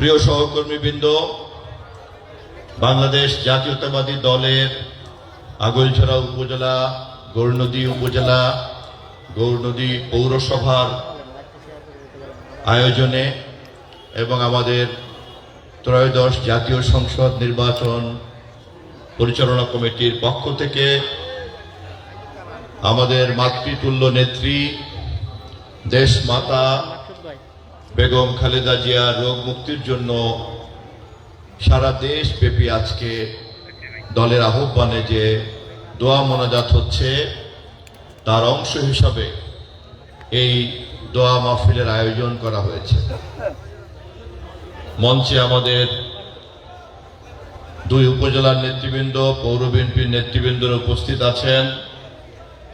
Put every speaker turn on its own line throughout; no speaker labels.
প্রিয় সহকর্মীবৃন্দ, বাংলাদেশ জাতীয়তাবাদী দলের আগলছড়া উপজেলা, গৌরনদী উপজেলা, গৌরনদী পৌরসভার আয়োজনে এবং আমাদের ত্রয়োদশ জাতীয় সংসদ নির্বাচন পরিচালনা কমিটির পক্ষ থেকে আমাদের মাতৃতুল্য নেত্রী দেশ মাতা বেগম খালেদা জিয়ার রোগ মুক্তির জন্য সারা দেশ ব্যাপী আজকে দলের আহ্বানে যে দোয়া মোনাজাত হচ্ছে, তার অংশ হিসাবে এই দোয়া মাহফিলের আয়োজন করা হয়েছে। মঞ্চে আমাদের দুই উপজেলার নেতৃবৃন্দ, পৌর বিএনপির নেতৃবৃন্দরা উপস্থিত আছেন,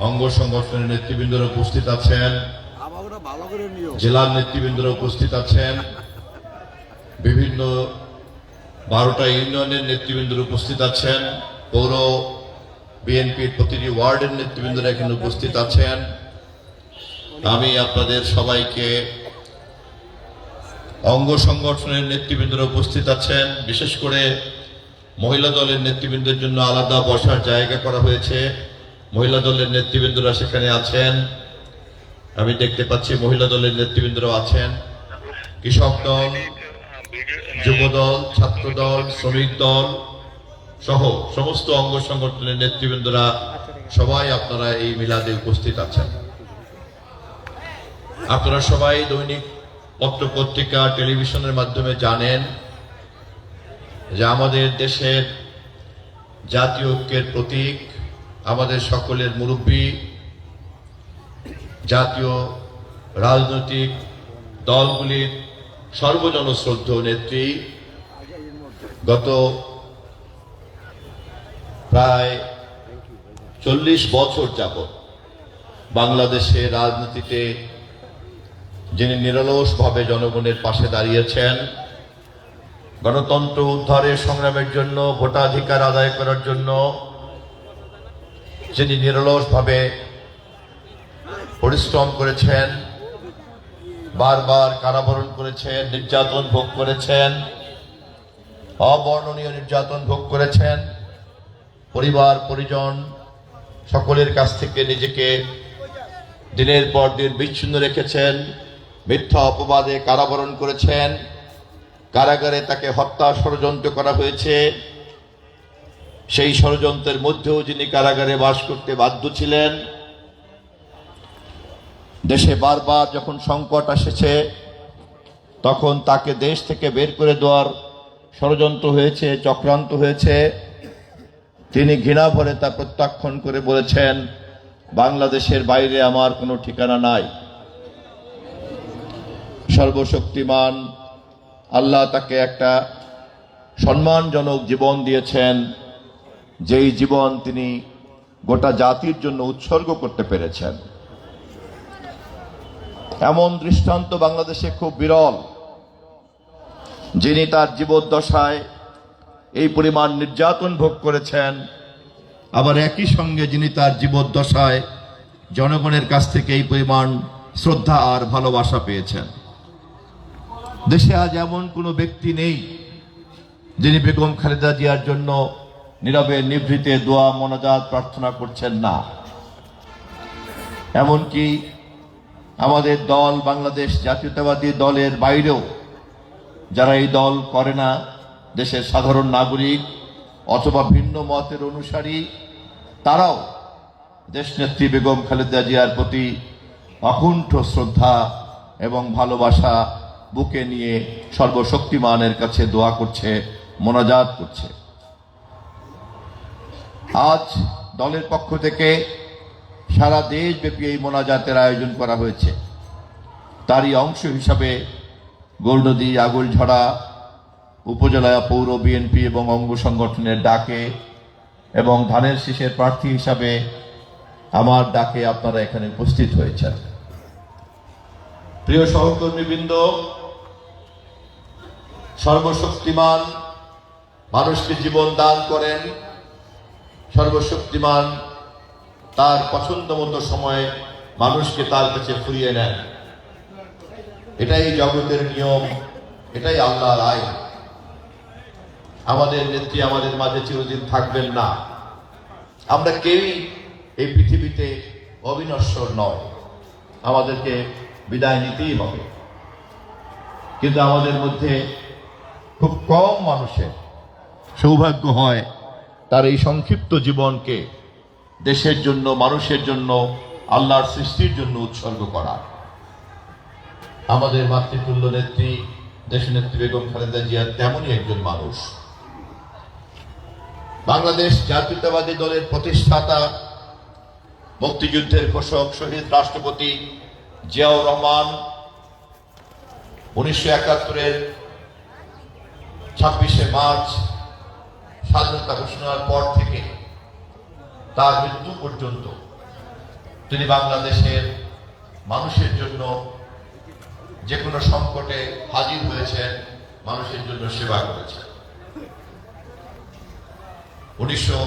অঙ্গ সংগঠনের নেতৃবৃন্দরা উপস্থিত আছেন
আমাগুলো ভালো করে নিও
জেলার নেতৃবৃন্দরা উপস্থিত আছেন। বিভিন্ন বারোটা ইউনিয়নের নেতৃবৃন্দরা উপস্থিত আছেন। পৌর বিএনপির প্রতিটি ওয়ার্ডের নেতৃবৃন্দরা এখানে উপস্থিত আছেন। আমি আপনাদের সবাইকে অঙ্গ সংগঠনের নেতৃবৃন্দরা উপস্থিত আছেন। বিশেষ করে মহিলা দলের নেতৃবৃন্দের জন্য আলাদা বসার জায়গা করা হয়েছে। মহিলা দলের নেতৃবৃন্দরা সেখানে আছেন। আমি দেখতে পাচ্ছি মহিলা দলের নেতৃবৃন্দরাও আছেন। কৃষক দল, যুব দল, ছাত্র দল, শ্রমিক দল সহ সমস্ত অঙ্গ সংগঠনের নেতৃবৃন্দরা সবাই আপনারা এই মিলাদে উপস্থিত আছেন। আপনারা সবাই দৈনিক পত্র পত্রিকা, টেলিভিশনের মাধ্যমে জানেন যে আমাদের দেশের জাতীয় ঐক্যের প্রতীক, আমাদের সকলের মুরব্বী জাতীয় রাজনৈতিক দলগুলির সর্বজনশ্রদ্ধ নেত্রী গত প্রায় চল্লিশ বছর যাবৎ বাংলাদেশে রাজনীতিতে যিনি নিরলসভাবে জনগণের পাশে দাঁড়িয়েছেন, গণতন্ত্র উদ্ধারের সংগ্রামের জন্য, ভোটাধিকার আদায় করার জন্য, যিনি নিরলসভাবে পরিশ্রম করেছেন, বারবার কারাবরণ করেছেন, নির্যাতন ভোগ করেছেন, অবর্ণনীয় নির্যাতন ভোগ করেছেন। পরিবার, পরিজন, সকলের কাছ থেকে নিজেকে দিনের পর দিন বিচ্ছিন্ন রেখেছেন, মিথ্যা অপবাদে কারাবরণ করেছেন, কারাগারে তাকে হত্যা ষড়যন্ত্র করা হয়েছে। সেই ষড়যন্ত্রের মধ্যেও যিনি কারাগারে বাস করতে বাধ্য ছিলেন দেশে বারবার যখন সংকট এসেছে তখন তাকে দেশ থেকে বের করে দেওয়ার ষড়যন্ত্র হয়েছে, চক্রান্ত হয়েছে। তিনি ঘৃণা ভরে তা প্রত্যাখ্যান করে বলেছেন, বাংলাদেশের বাইরে আমার কোনো ঠিকানা নাই। সর্বশক্তিমান আল্লাহ তাকে একটা সম্মানজনক জীবন দিয়েছেন, যেই জীবন তিনি গোটা জাতির জন্য উৎসর্গ করতে পেরেছেন। এমন দৃষ্টান্ত বাংলাদেশে খুব বিরল, যিনি তার জীবদ্দশায় এই পরিমাণ নির্যাতন ভোগ করেছেন। আবার একই সঙ্গে যিনি তার জীবদ্দশায় জনগণের কাছ থেকে এই পরিমাণ শ্রদ্ধা আর ভালোবাসা পেয়েছেন। দেশে আজ এমন কোনো ব্যক্তি নেই, যিনি বেগম খালেদা জিয়ার জন্য নীরবে নিভৃতে দোয়া, মনাজাত প্রার্থনা করছেন না। এমনকি আমাদের দল বাংলাদেশ জাতীয়তাবাদী দলের বাইরেও যারা এই দল করে না, দেশের সাধারণ নাগরিক অথবা ভিন্ন মতের অনুসারী, তারাও দেশনেত্রী বেগম খালেদা জিয়ার প্রতি অকুণ্ঠ শ্রদ্ধা এবং ভালোবাসা বুকে নিয়ে সর্বশক্তিমানের কাছে দোয়া করছে, মোনাজাত করছে। আজ দলের পক্ষ থেকে সারা দেশব্যাপী এই মোনাজাতের আয়োজন করা হয়েছে। তারই অংশ হিসাবে গোলনদী আগুলঝড়া উপজেলা পৌর বিএনপি এবং অঙ্গ সংগঠনের ডাকে এবং ধানের শীষের প্রার্থী হিসাবে আমার ডাকে আপনারা এখানে উপস্থিত হয়েছেন। প্রিয় সহকর্মীবৃন্দ, সর্বশক্তিমান মানুষকে জীবন দান করেন। সর্বশক্তিমান তার পছন্দ মতো সময়ে মানুষকে তার কাছে ফুরিয়ে নেন। এটাই জগতের নিয়ম, এটাই আল্লাহর আইন। আমাদের নেত্রী আমাদের মাঝে চিরদিন থাকবেন না। আমরা কেউই এই পৃথিবীতে অবিনশ্বর নয়। আমাদেরকে বিদায় নিতেই হবে। কিন্তু আমাদের মধ্যে খুব কম মানুষের সৌভাগ্য হয় তার এই সংক্ষিপ্ত জীবনকে দেশের জন্য, মানুষের জন্য, আল্লাহর সৃষ্টির জন্য উৎসর্গ করার আমাদের মাতৃতুল্য নেত্রী, দেশনেত্রী বেগম খালেদা জিয়া তেমনই একজন মানুষ। বাংলাদেশ জাতীয়তাবাদী দলের প্রতিষ্ঠাতা, মুক্তিযুদ্ধের ঘোষক, শহীদ রাষ্ট্রপতি জিয়াউর রহমান উনিশশো একাত্তরের ছাব্বিশে মার্চ স্বাধীনতা ঘোষণার পর থেকে তার মৃত্যু পর্যন্ত। তিনি বাংলাদেশের মানুষের জন্য যে কোনো সংকটে হাজির হয়েছেন, মানুষের জন্য সেবা করেছেন। উনিশশো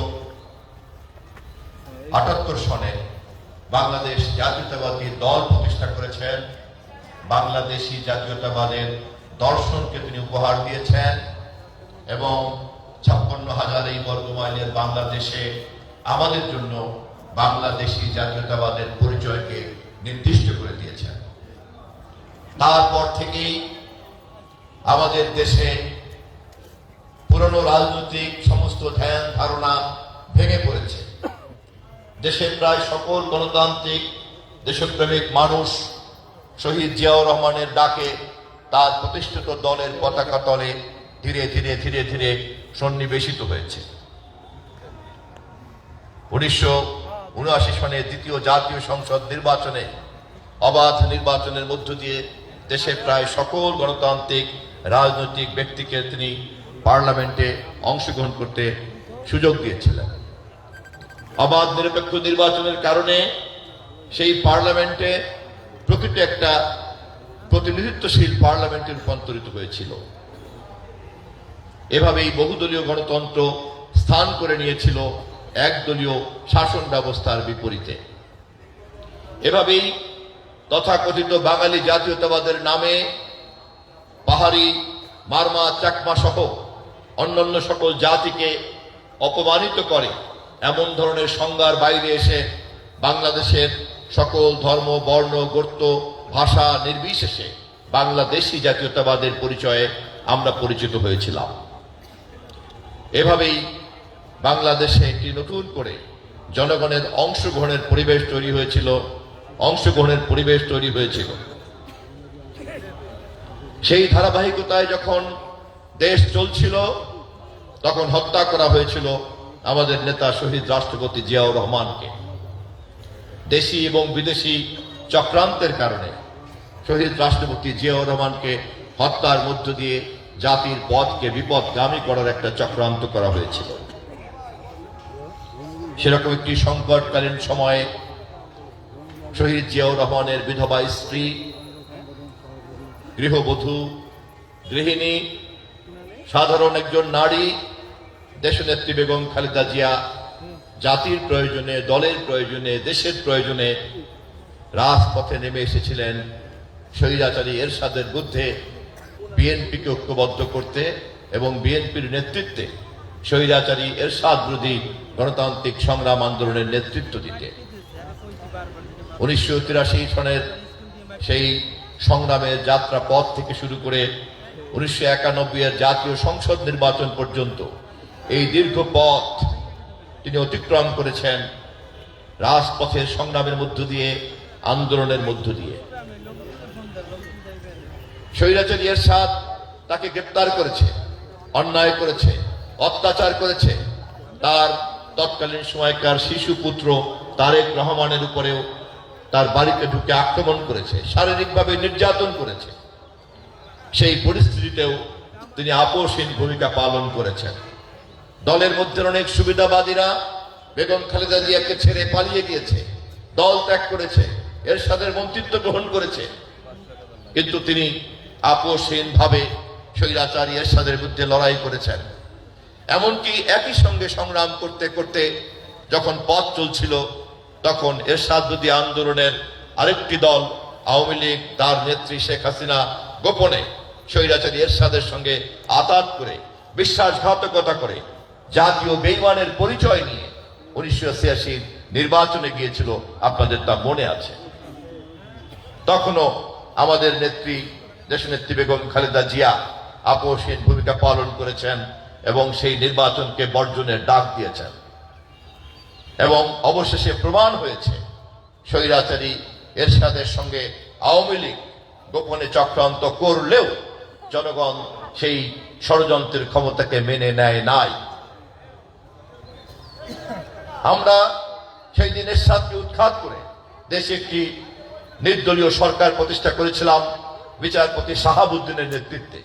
আটাত্তর সনে বাংলাদেশ জাতীয়তাবাদী দল প্রতিষ্ঠা করেছেন। বাংলাদেশি জাতীয়তাবাদের দর্শনকে তিনি উপহার দিয়েছেন এবং ছাপ্পান্ন হাজার এই বর্গমাইলের বাংলাদেশে আমাদের জন্য বাংলাদেশি জাতীয়তাবাদের পরিচয়কে নির্দিষ্ট করে দিয়েছেন। তারপর থেকেই আমাদের দেশে পুরনো রাজনৈতিক সমস্ত ধ্যান ধারণা ভেঙে পড়েছে। দেশের প্রায় সকল গণতান্ত্রিক, দেশপ্রেমিক মানুষ শহীদ জিয়াউর রহমানের ডাকে তার প্রতিষ্ঠিত দলের পতাকা তলে ধীরে ধীরে ধীরে ধীরে সন্নিবেশিত হয়েছে। উনিশশো উনআশি সনের দ্বিতীয় জাতীয় সংসদ নির্বাচনে অবাধ নির্বাচনের মধ্য দিয়ে দেশের প্রায় সকল গণতান্ত্রিক, রাজনৈতিক ব্যক্তিকে তিনি পার্লামেন্টে অংশগ্রহণ করতে সুযোগ দিয়েছিলেন। অবাধ নিরপেক্ষ নির্বাচনের কারণে সেই পার্লামেন্টে প্রকৃত একটা প্রতিনিধিত্বশীল পার্লামেন্টে রূপান্তরিত হয়েছিল। এভাবেই বহুদলীয় গণতন্ত্র স্থান করে নিয়েছিল একদলীয় শাসন ব্যবস্থার বিপরীতে। এভাবেই তথাকথিত বাঙালি জাতীয়তাবাদের নামে পাহাড়ি, মারমা, চাকমা সহ অন্যান্য সকল জাতিকে অপমানিত করে এমন ধরনের সংজ্ঞার বাইরে এসে বাংলাদেশের সকল ধর্ম, বর্ণ, গোত্র, ভাষা নির্বিশেষে বাংলাদেশি জাতীয়তাবাদের পরিচয়ে আমরা পরিচিত হয়েছিলাম। এভাবেই বাংলাদেশে একটি নতুন করে জনগণের অংশগ্রহণের পরিবেশ তৈরি হয়েছিল, অংশগ্রহণের পরিবেশ তৈরি হয়েছিল। সেই ধারাবাহিকতায় যখন দেশ চলছিল, তখন হত্যা করা হয়েছিল আমাদের নেতা শহীদ রাষ্ট্রপতি জিয়াউর রহমানকে। দেশি এবং বিদেশি চক্রান্তের কারণে শহীদ রাষ্ট্রপতি জিয়াউর রহমানকে হত্যার মধ্য দিয়ে জাতির পথকে বিপদগামী করার একটা চক্রান্ত করা হয়েছিল। সেরকম একটি সংকটকালীন সময়ে শহীদ জিয়াউর রহমানের বিধবা স্ত্রী, গৃহবধূ, গৃহিণী, সাধারণ একজন নারী, দেশনেত্রী বেগম খালেদা জিয়া, জাতির প্রয়োজনে, দলের প্রয়োজনে, দেশের প্রয়োজনে রাজপথে নেমে এসেছিলেন শহীদাচারী এরশাদের বুদ্ধে বিএনপিকে ঐক্যবদ্ধ করতে এবং বিএনপির নেতৃত্বে শহীদাচারী এরশাদ বিরোধী গণতান্ত্রিক সংগ্রাম আন্দোলনের নেতৃত্ব দিতে। উনিশশো তিরাশি সনের সেই সংগ্রামের যাত্রা পথ থেকে শুরু করে উনিশশো একানব্বই এর জাতীয় সংসদ নির্বাচন পর্যন্ত এই দীর্ঘ পথ তিনি অতিক্রম করেছেন রাজপথের সংগ্রামের মধ্য দিয়ে, আন্দোলনের মধ্য দিয়ে। স্বৈরাচারী এরশাদ তাকে গ্রেপ্তার করেছে, অন্যায় করেছে, অত্যাচার করেছে, তার তৎকালীন সময়কার শিশু পুত্র তারেক রহমানের উপরেও তার বাড়িতে ঢুকে আক্রমণ করেছে, শারীরিকভাবে নির্যাতন করেছে। সেই পরিস্থিতিতেও তিনি আপোষহীন ভূমিকা পালন করেছেন। দলের মধ্যে অনেক সুবিধাবাদীরা বেগম খালেদা জিয়াকে ছেড়ে পালিয়ে গিয়েছে, দল ত্যাগ করেছে, এরশাদের মন্ত্রিত্ব গ্রহণ করেছে। কিন্তু তিনি আপোষহীন ভাবে স্বৈরাচারী এরশাদের বিরুদ্ধে লড়াই করেছেন। এমনকি একই সঙ্গে সংগ্রাম করতে করতে যখন পথ চলছিল, তখন এরশাদ বিরোধী আন্দোলনের আরেকটি দল, আওয়ামী লীগ, তার নেত্রী শেখ হাসিনা, গোপনে স্বৈরাচারী এরশাদের সঙ্গে আতাত করে, বিশ্বাসঘাতকতা করে, জাতীয় বেইমানের পরিচয় নিয়ে উনিশশো ছিয়াশির নির্বাচনে গিয়েছিল, আপনাদের তা মনে আছে? তখনও আমাদের নেত্রী, দেশনেত্রী বেগম খালেদা জিয়া আপোষহীন ভূমিকা পালন করেছেন। এবং সেই নির্বাচনকে বর্জনের ডাক দিয়েছেন। এবং অবশেষে প্রমাণ হয়েছে, স্বৈরাচারী এরশাদের সঙ্গে আওয়ামী লীগ গোপনে চক্রান্ত করলেও জনগণ সেই ষড়যন্ত্রের ক্ষমতাকে মেনে নেয় নাই। আমরা সেই দিনের সাথে উৎখাত করে দেশে একটি নির্দলীয় সরকার প্রতিষ্ঠা করেছিলাম, বিচারপতি শাহাবুদ্দিনের নেতৃত্বে।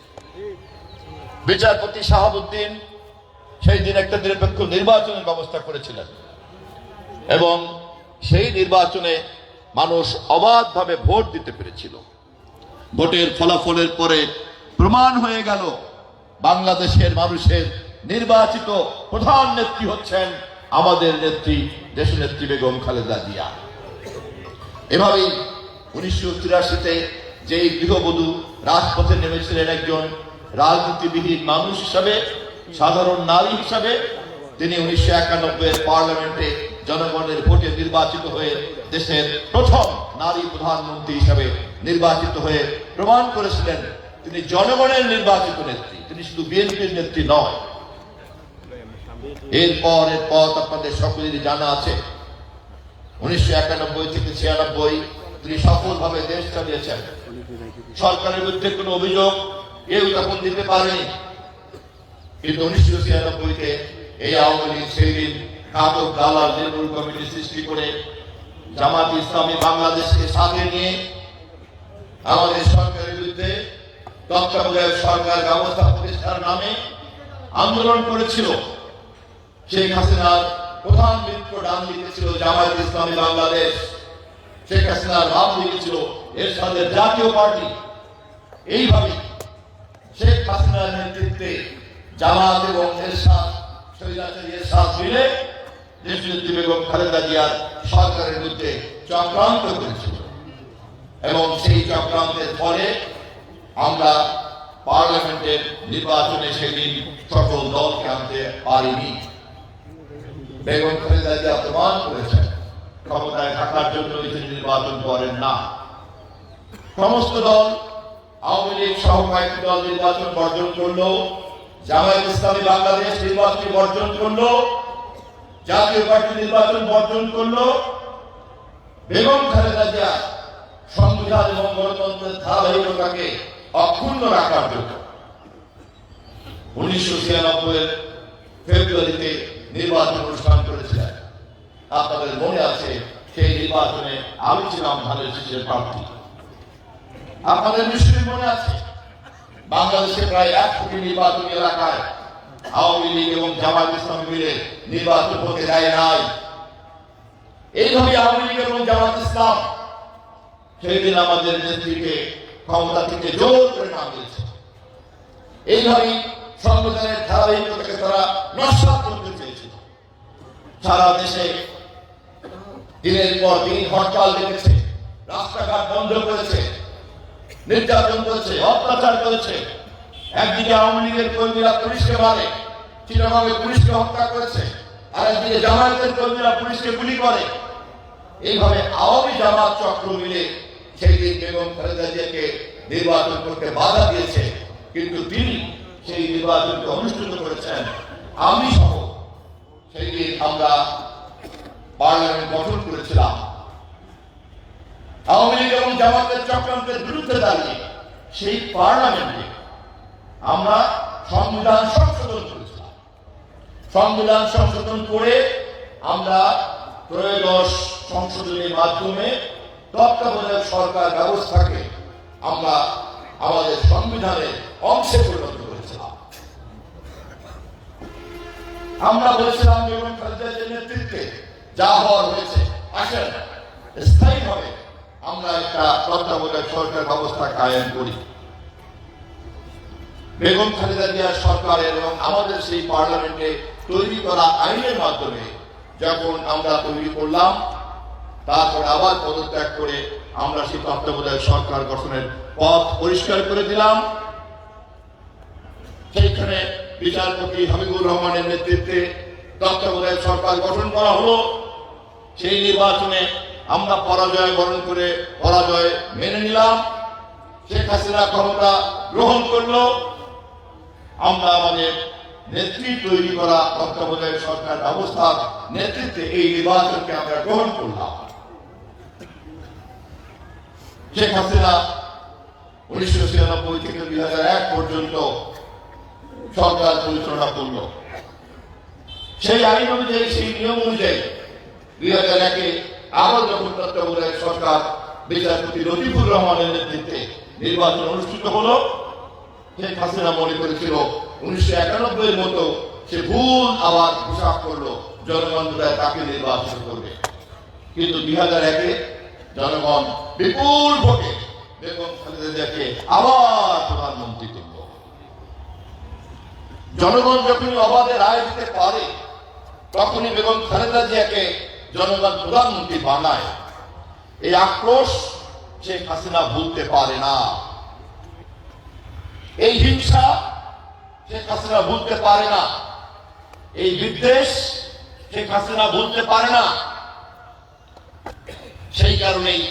বিচারপতি শাহাবুদ্দিন সেই দিন একটা নিরপেক্ষ নির্বাচনের ব্যবস্থা করেছিলেন। এবং সেই নির্বাচনে মানুষ অবাধভাবে ভোট দিতে পেরেছিল। ভোটের ফলাফলের পরে প্রমাণ হয়ে গেল, বাংলাদেশের মানুষের নির্বাচিত প্রধান নেত্রী হচ্ছেন আমাদের নেত্রী, দেশনেত্রী বেগম খালেদা জিয়া। এভাবেই উনিশশো তিরাশিতে যেই গৃহবধূ রাজপথে নেমেছিলেন একজন রাজনীতিবিহীন মানুষ হিসাবে, সাধারণ নারী হিসাবে, তিনি উনিশশো একানব্বই পার্লামেন্টে জনগণের ভোটে নির্বাচিত হয়ে দেশের প্রথম নারী প্রধানমন্ত্রী হিসাবে নির্বাচিত হয়ে প্রমাণ করেছিলেন, তিনি জনগণের নির্বাচিত নেত্রী, তিনি শুধু বিএনপির নেত্রী নয়। এরপর এরপর আপনাদের সকলেরই জানা আছে, উনিশশো একানব্বই থেকে ছিয়ানব্বই তিনি সফলভাবে দেশ চালিয়েছেন। সরকারের বিরুদ্ধে কোনো অভিযোগ কেউ তখন দিতে পারেনি। কিন্তু উনিশশো ছিয়ানব্বইতে এই আওয়ামী লীগ সেই দিন ঘাতক দালাল নির্মূল কমিটি সৃষ্টি করে জামাত ইসলামী বাংলাদেশকে সাথে নিয়ে আমাদের সরকারের বিরুদ্ধে তত্ত্বাবধায়ক সরকার ব্যবস্থা প্রতিষ্ঠার নামে আন্দোলন করেছিল। শেখ হাসিনার প্রধান মিত্র ডান দিকে ছিল জামায়াত ইসলামী বাংলাদেশ। শেখ হাসিনার বাম দিকে ছিল এরশাদের জাতীয় পার্টি। এইভাবে শেখ হাসিনার নেতৃত্বে জামাত এবং এরশাদ শহীদাচারী এরশাদ বেগম খালেদা জিয়ার সরকারের বিরুদ্ধে চক্রান্ত করেছিল। এবং সেই চক্রান্তের ফলে আমরা পার্লামেন্টের নির্বাচনে সেদিন সকল দলকে আনতে বেগম খালেদা জিয়া প্রমাণ করেছেন, ক্ষমতায় থাকার জন্য তিনি নির্বাচন করেন না। সমস্ত দল আওয়ামী লীগ সহ দল নির্বাচন বর্জন করল, জামায়াত ইসলামী বাংলাদেশ নির্বাচন বর্জন করল, জাতীয় পার্টি নির্বাচন বর্জন করল, বেগম খালেদা জিয়া সংবিধান এবং গণতন্ত্রের ধারাবাহিকতাকে অক্ষুণ্ণ রাখার জন্য উনিশশো ছিয়ানব্বই ফেব্রুয়ারিতে নির্বাচন অনুষ্ঠান করেছিলেন। আপনাদের মনে আছে সেই নির্বাচনে আমি ছিলাম ধানের শীষের প্রার্থী। আপনাদের নিশ্চয়ই মনে আছে, বাংলাদেশে প্রায় এক কোটি নির্বাচনী এলাকায় আওয়ামী লীগ এবং জামাত ইসলাম মিলে নির্বাচন হতে দেয় নাই। এইভাবে আওয়ামী লীগ এবং জামাত ইসলাম সেই দিন আমাদের নেত্রীকে ক্ষমতা থেকে জোর করে নামিয়েছে এইভাবেই সংবিধানের ধারাবাহিকতাকে তারা নস্বাত করতে চেয়েছিল। সারা দেশে দিনের পর দিন হরতাল ডেকেছে, রাস্তাঘাট বন্ধ করেছে নির্যাতন করেছে, অত্যাচার করেছে। একদিকে আওয়ামী লীগের কর্মীরা পুলিশকে মারে চিরভাবে পুলিশকে হত্যা করেছে আর একদিকে জামায়াতের কর্মীরা পুলিশকে গুলি করে। এইভাবে আওয়ামী জামাত চক্র মিলে সেই দিন বেগম খালেদা জিয়াকে নির্বাচন করতে বাধা দিয়েছে। কিন্তু তিনি সেই নির্বাচনকে অনুষ্ঠিত করেছেন। আমি সহ সেই দিন আমরা পার্লামেন্ট গঠন করেছিলাম। আওয়ামী লীগ এবং জামাতের চক্রান্তের বিরুদ্ধে দাঁড়িয়ে সেই পার্লামেন্টে আমরা সংবিধান সংশোধন করেছিলাম। সংবিধান সংশোধন করে আমরা ত্রয়োদশ সংশোধনের মাধ্যমে তত্ত্বাবধায়ক সরকার ব্যবস্থাকে আমরা আমাদের সংবিধানের অংশে পরিণত করেছিলাম। আমরা বলেছিলাম খালেদা নেতৃত্বে যা হওয়ার হয়েছে, আসেন, স্থায়ীভাবে আমরা একটা তত্ত্বাবধায়ক সরকার ব্যবস্থা কায়েম করি। বেগম খালেদা জিয়ার সরকারের এবং আমাদের সেই পার্লামেন্টে তৈরি করা আইনের মাধ্যমে যখন আমরা তৈরি করলাম, তারপর আবার পদত্যাগ করে আমরা সেই তত্ত্বাবধায়ক সরকার গঠনের পথ পরিষ্কার করে দিলাম।
সেইখানে বিচারপতি হাবিবুর রহমানের নেতৃত্বে তত্ত্বাবধায়ক সরকার গঠন করা হলো। সেই নির্বাচনে আমরা পরাজয় বরণ করে পরাজয় মেনে নিলাম। শেখ হাসিনা ক্ষমতা গ্রহণ করল। আমরা আমাদের নেত্রী তৈরি করা তত্ত্বাবধায়ক সরকার ব্যবস্থার নেতৃত্বে এই নির্বাচনকে আমরা গ্রহণ করলাম। শেখ হাসিনা উনিশশো ছিয়ানব্বই থেকে দুই হাজার এক পর্যন্ত সরকার পরিচালনা করল। সেই আইন অনুযায়ী, সেই নিয়ম অনুযায়ী দুই হাজার একে আরও যখন তত্ত্বাবধায়ক সরকার বিচারপতি রফিকুর রহমানের নেতৃত্বে নির্বাচন অনুষ্ঠিত হলো, শেখ হাসিনা মনে করেছিল উনিশশো একানব্বই এর মতো সে ভুল আবার হিসাব করল জনগণ বোধহয় তাকে নির্বাচন করবে। কিন্তু দুই হাজার একে জনগণ বিপুল ভোটে বেগম খালেদা জিয়াকে আবার প্রধানমন্ত্রী করল। জনগণ যখনই অবাধে রায় দিতে পারে, তখনই বেগম খালেদা জিয়াকে জনগণ প্রধানমন্ত্রী বানায়। এই আক্রোশ শেখ হাসিনা ভুলতে পারে না। এই হিংসা শেখ হাসিনা ভুলতে পারে না। এই বিদ্বেষ শেখ হাসিনা ভুলতে পারে না। সেই কারণেই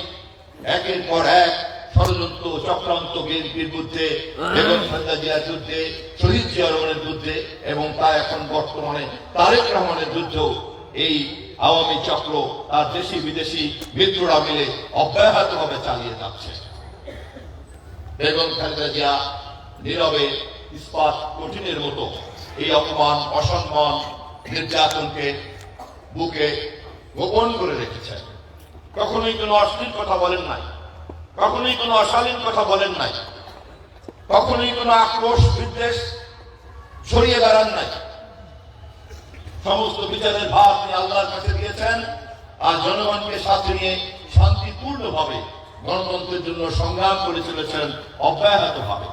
একের পর এক ষড়যন্ত্র, চক্রান্ত বিএনপির বিরুদ্ধে, বেগম খালেদা জিয়ার বিরুদ্ধে, শহীদ জিয়া রহমানের বিরুদ্ধে এবং তা এখন বর্তমানে তারেক রহমানের যুদ্ধ। এই আওয়ামী চক্র তার দেশি বিদেশি মিত্ররা মিলে অব্যাহতভাবে চালিয়ে যাচ্ছে। বেগম খালেদা জিয়া নীরবে, ইস্পাত কঠিনের মতো এই অপমান, অসম্মান নির্যাতনকে বুকে গোপন করে রেখেছেন। কখনোই কোনো অশ্লীল কথা বলেন নাই, কখনোই কোনো অশালীন কথা বলেন নাই, কখনোই কোনো আক্রোশ বিদ্বেষ ছড়িয়ে বেড়ান নাই। সমস্ত বিচারের ভাব তিনি আল্লাহর কাছে দিয়েছেন আর জনগণকে সাথে নিয়ে শান্তিপূর্ণভাবে গণতন্ত্রের জন্য সংগ্রাম করে চলেছেন অব্যাহত ভাবে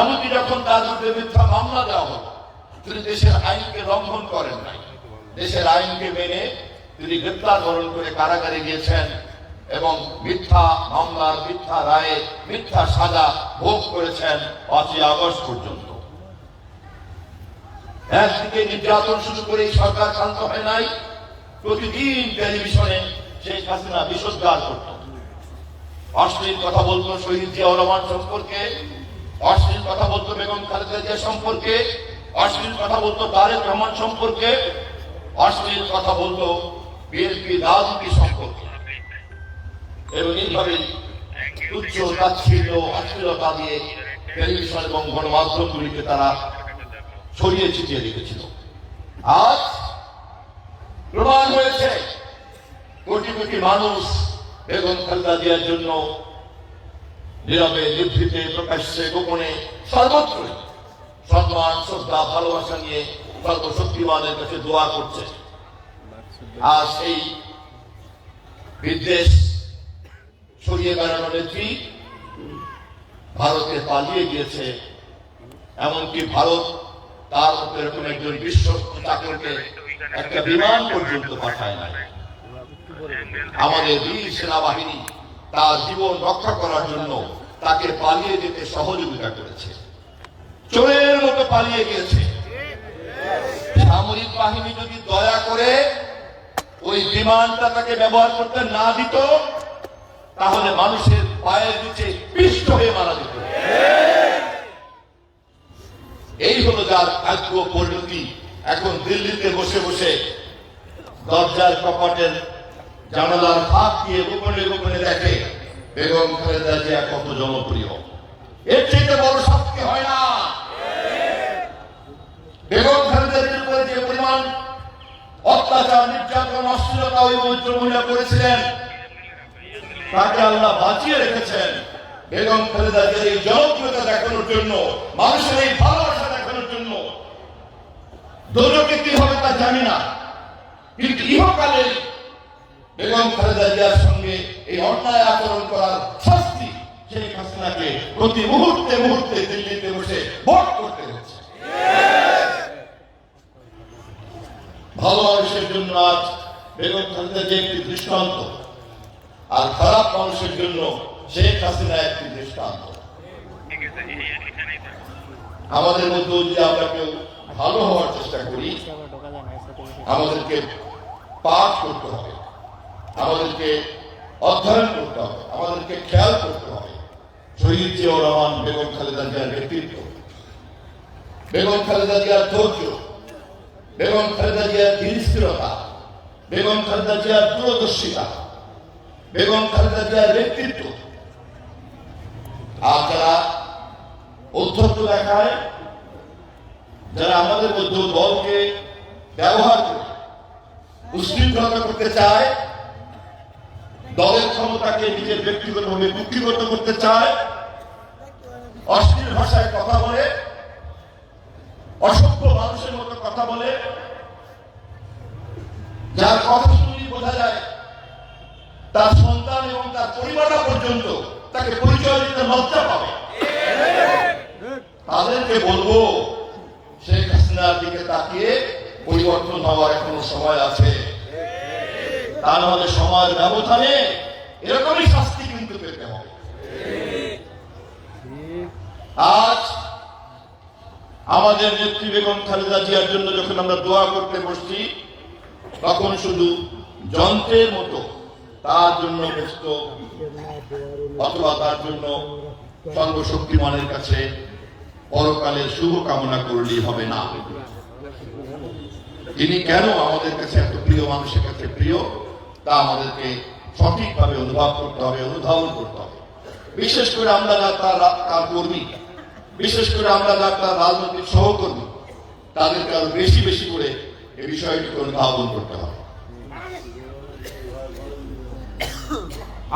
এমনকি যখন তার মিথ্যা মামলা দেওয়া হলো, তিনি দেশের আইনকে লঙ্ঘন করেন নাই। দেশের আইনকে মেনে তিনি গ্রেপ্তার বরণ করে কারাগারে গিয়েছেন এবং মিথ্যা মামলার মিথ্যা রায়ে মিথ্যা সাজা ভোগ করেছেন পাঁচই আগস্ট পর্যন্ত। একদিকে নির্যাতন শুরু করে সরকার শান্ত হয় নাই। প্রতিদিন টেলিভিশনে শেখ হাসিনা বিষোদ্গার করত। অশ্লীল কথা বলতো শহীদ জিয়া রহমান সম্পর্কে, অশ্লীল কথা বলতো বেগম খালেদা জিয়া সম্পর্কে, অশ্লীল কথা বলতো তারেক রহমান সম্পর্কে, অশ্লীল কথা বলতো বিএনপি রাজনীতি সম্পর্কে। এবং এইভাবে উচ্চ তাচ্ছিল্য, অশ্লীলতা দিয়ে টেলিভিশন এবং গণমাধ্যমগুলিকে তারা ছড়িয়ে ছিটিয়ে রেখেছিল। আজ প্রমাণ হয়েছে, কোটি কোটি মানুষ বেগম খালেদা দেওয়ার জন্য নীরবে, নিভৃতে, প্রকাশ্যে, গোপনে সর্বত্রই সম্মান, শ্রদ্ধা, ভালোবাসা নিয়ে সর্বশক্তিমানের কাছে দোয়া করছে। আর সেই বিদ্বেষ ছড়িয়ে বেড়ানো নেত্রী ভারতে পালিয়ে গিয়েছে, এমনকি ভারত তার মতো এরকম একজন বিশ্বস্ত চাকরকে একটা বিমান পর্যন্ত পাঠায় নাই। আমাদের বীর সেনাবাহিনী তার জীবন রক্ষা করার জন্য তাকে পালিয়ে যেতে সহযোগিতা করেছে। চোরের মতো পালিয়ে গিয়েছে। সামরিক বাহিনী যদি দয়া করে ওই বিমানটা তাকে ব্যবহার করতে না দিত, তাহলে মানুষের পায়ের নিচে পিষ্ট হয়ে মারা যেত। এই হলো যার ভাগ্য পরিণতি। এখন দিল্লিতে বসে বসে দরজার কপাটের জানালার ফাঁক দিয়ে গোপনে গোপনে দেখে বেগম খালেদা জিয়া কত জনপ্রিয়। এর চাইতে বড় শাস্তি হয় না। বেগম খালেদা জিয়ার উপরে যে পরিমাণ অত্যাচার, নির্যাতন, অশ্লীলতা ওই পবিত্র মহিলা করেছিলেন, তাকে আল্লাহ বাঁচিয়ে রেখেছেন। বেগম খালেদা জিয়ার এই জনপ্রিয়তা দেখানোর জন্য মানুষের এই ভালোবাসা দোজকে কি হবে তা জানি না। কিন্তু ইহকালে বেগম খালেদা জিয়ার সঙ্গে এই অন্যায় আচরণ করার শাস্তি শেখ হাসিনাকে প্রতি মুহূর্তে মুহূর্তে দিল্লিতে বসে ভোট করতে হচ্ছে। ভালো মানুষের জন্য আজ বেগম খালেদা জিয়া একটি দৃষ্টান্ত আর খারাপ মানুষের জন্য শেখ হাসিনা একটি দৃষ্টান্ত। আমাদের মধ্যে যদি আমরা কেউ ভালো হওয়ার চেষ্টা করি, আমাদেরকে পাঠ করতে হবে, আমাদেরকে অধ্যয়ন করতে হবে, আমাদেরকে খেয়াল করতে হবে। শহীদ জিয়াউর রহমান, বেগম খালেদা জিয়ার ব্যক্তিত্ব বেগম খালেদা জিয়ার ধৈর্য, বেগম খালেদা জিয়ার ধীরস্থিরতা বেগম খালেদা জিয়ার দূরদর্শিতা, বেগম খালেদা জিয়ার ব্যক্তিত্ব আর যারা অধ্যত্ত দেখায় যারা আমাদের মধ্যে দলকে ব্যবহার করে উশৃঙ্খলতা করতে চায়, দলের ক্ষমতাকে নিজের ব্যক্তিগতভাবে কুক্ষিগত করতে চায়, অশ্লীল ভাষায় কথা বলে, অসভ্য মানুষের মতো কথা বলে, যার কথা শুনলেই বোঝা যায় তার সন্তান এবং তার পরিবারটা পর্যন্ত তাকে পরিচয় দিতে লজ্জা পাবে। তাদেরকে বলব শেখ দিকে তাকিয়ে পরিবর্তন হওয়ার এখনও সময় আছে। তা নাহলে সমাজ ব্যবধানে এরকমই শাস্তি কিন্তু পেতে হবে। আজ আমাদের নেত্রী বেগম খালেদা জিয়ার জন্য যখন আমরা দোয়া করতে বসছি, তখন শুধু যন্ত্রের মতো তার জন্য ব্যস্ত, অথবা তার জন্য সর্বশক্তিমানের কাছে পরকালের শুভ কামনা করলেই হবে না। তিনি কেন আমাদের কাছে এত প্রিয় মানুষের কাছে প্রিয়? তা আমাদেরকে সঠিকভাবে অনুভব করতে হবে, অনুধাবন করতে হবে। বিশেষ করে আমরা যারা তার তার কর্মী, বিশেষ করে আমরা যারা তার রাজনৈতিক সহকর্মী, তাদেরকে আরও বেশি বেশি করে এই বিষয়টিকে অনুধাবন করতে হবে।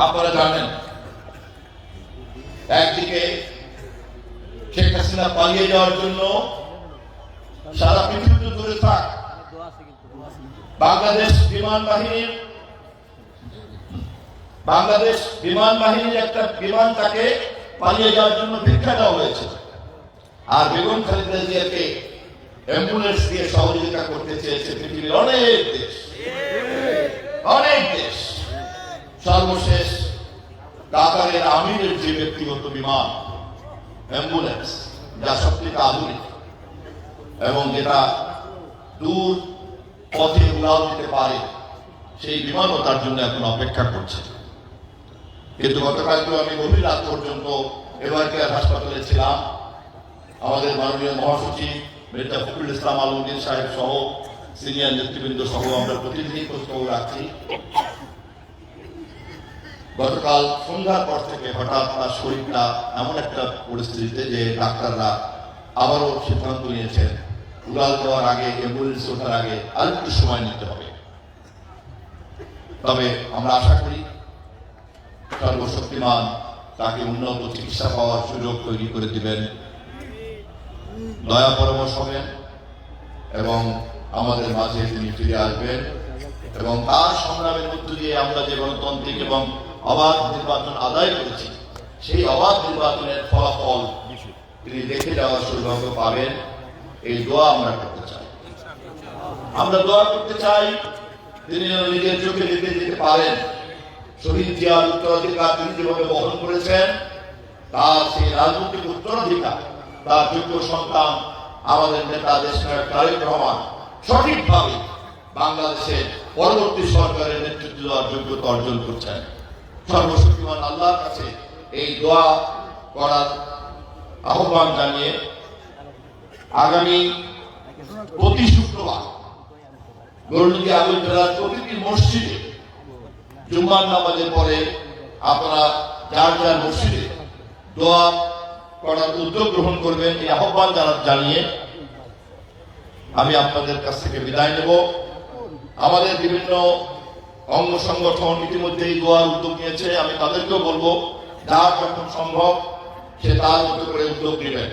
আপনারা জানেন, একদিকে শেখ হাসিনা পালিয়ে যাওয়ার জন্য সারা পৃথিবীতে দূরে থাক। বাংলাদেশ বিমান বাহিনীর বাংলাদেশ বিমান বাহিনীর একটা বিমান তাকে পালিয়ে যাওয়ার জন্য ভিক্ষা দেওয়া হয়েছে। আর বেগম খালেদা জিয়াকে অ্যাম্বুলেন্স দিয়ে সহযোগিতা করতে চেয়েছে পৃথিবীর অনেক দেশ। অনেক দেশ। সর্বশেষ কাতারের আমিরের যে ব্যক্তিগত বিমান অ্যাম্বুলেন্স, যা সবথেকে আধুনিক এবং যেটা দূর পথে উড়াল দিতে পারে, সেই বিমানও তার জন্য এখন অপেক্ষা করছে। কিন্তু গতকালকে আমি গভীর রাত পর্যন্ত এবার কেয়ার হাসপাতালে ছিলাম। আমাদের মাননীয় মহাসচিব মির্জা ফখরুল ইসলাম আলমগীর সাহেব সহ সিনিয়র নেতৃবৃন্দ সহ আমরা প্রতিনিধি খোঁজখবর রাখছি। গতকাল সন্ধ্যার পর থেকে হঠাৎ তার শরীরটা এমন একটা পরিস্থিতিতে যে ডাক্তাররা আবারও সিদ্ধান্ত নিয়েছেন, উড়াল দেওয়ার আগে অ্যাম্বুলেন্স ওঠার আগে আর একটু সময় নিতে হবে। তবে আমরা আশা করি সর্বশক্তিমান তাকে উন্নত চিকিৎসা পাওয়ার সুযোগ তৈরি করে দিবেন। দয়া পরামর্শ হবেন এবং আমাদের মাঝে তিনি ফিরে আসবেন এবং তার সংগ্রামের মধ্য দিয়ে আমরা যে গণতান্ত্রিক এবং অবাধ নির্বাচন আদায় করেছি। সেই অবাধ নির্বাচনের ফলাফল তিনি দেখে যাওয়ার সৌভাগ্য পাবেন। এই দোয়া আমরা করতে চাই। আমরা দোয়া করতে চাই, তিনি যেন নিজের চোখে দেখতে যেতে পারেন। শহীদ জিয়ার উত্তরাধিকার তিনি যেভাবে বহন করেছেন, তার সেই রাজনৈতিক উত্তরাধিকার, তার যোগ্য সন্তান আমাদের নেতা দেশ নায়ক তারেক রহমান সঠিকভাবে বাংলাদেশের পরবর্তী সরকারের নেতৃত্ব দেওয়ার যোগ্যতা অর্জন করছেন। সর্বশক্তিমান আল্লাহর কাছে এই দোয়া করার আহ্বান জানিয়ে আগামী প্রতি শুক্রবার গরুলদি আগুন জেলার প্রতিটি মসজিদে জুম্মার নামাজের পরে আপনারা যার যার মসজিদে দোয়া করার উদ্যোগ গ্রহণ করবেন, এই আহ্বান জানা জানিয়ে আমি আপনাদের কাছ থেকে বিদায় নেব। আমাদের বিভিন্ন অঙ্গ সংগঠন ইতিমধ্যেই গোয়ার উদ্যোগ নিয়েছে। আমি তাদেরকেও বলব, যার যখন সম্ভব, সে তার মতো করে উদ্যোগ নেবেন।